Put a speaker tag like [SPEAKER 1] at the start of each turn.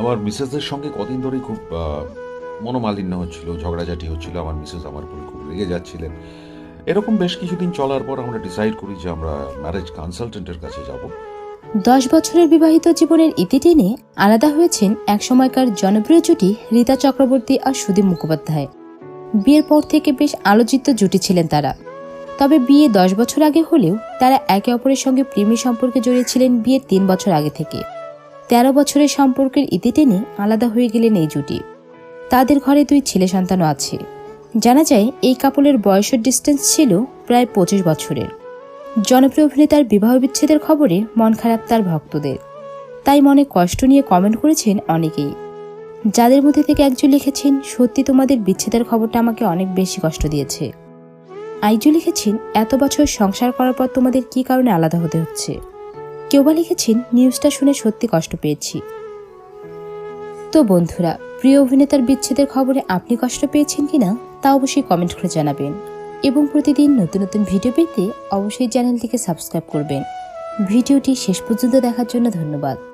[SPEAKER 1] আমার মিসেসদের সঙ্গে কদিন ধরেই খুব মনোমালিন্য হচ্ছিল, ঝগড়াঝাটি হচ্ছিল। আমার মিসেস আমার উপরে খুব রেগে যাচ্ছিলেন। এরকম বেশ কিছুদিন চলার পর আমরা ডিসাইড করি যে আমরা ম্যারেজ কনসালটেন্টের কাছে যাব।
[SPEAKER 2] দশ বছরের বিবাহিত জীবনের ইতি টেনে আলাদা হয়েছেন এক সময়কার জনপ্রিয় জুটি রীতা চক্রবর্তী আর সুদীপ মুখোপাধ্যায়। বিয়ের পর থেকে বেশ আলোচিত জুটি ছিলেন তারা। তবে বিয়ে দশ বছর আগে হলেও তারা একে অপরের সঙ্গে প্রেমী সম্পর্কে জড়িয়েছিলেন বিয়ের তিন বছর আগে থেকে। তেরো বছরের সম্পর্কের ইতি টেনে আলাদা হয়ে গেলেন এই জুটি। তাদের ঘরে দুই ছেলে সন্তানও আছে। জানা যায়, এই কাপলের বয়সের ডিস্টেন্স ছিল প্রায় পঁচিশ বছরের। জনপ্রিয় অভিনেতার বিবাহ বিচ্ছেদের খবরে মন খারাপ তার ভক্তদের। তাই মনে কষ্ট নিয়ে কমেন্ট করেছেন অনেকেই। যাদের মধ্যে থেকে একজন লিখেছেন, সত্যি তোমাদের বিচ্ছেদের খবরটা আমাকে অনেক বেশি কষ্ট দিয়েছে। আইজু লিখেছেন, এত বছর সংসার করার পর তোমাদের কি কারণে আলাদা হতে হচ্ছে? কেউ বা লিখেছেন, নিউজটা শুনে সত্যি কষ্ট পেয়েছি। তো বন্ধুরা, প্রিয় অভিনেতার বিচ্ছেদের খবরে আপনি কষ্ট পেয়েছেন কিনা, তা অবশ্যই কমেন্ট করে জানাবেন। এবং প্রতিদিন নতুন নতুন ভিডিও পেতে অবশ্যই চ্যানেলটিকে সাবস্ক্রাইব করবেন। ভিডিওটি শেষ পর্যন্ত দেখার জন্য ধন্যবাদ।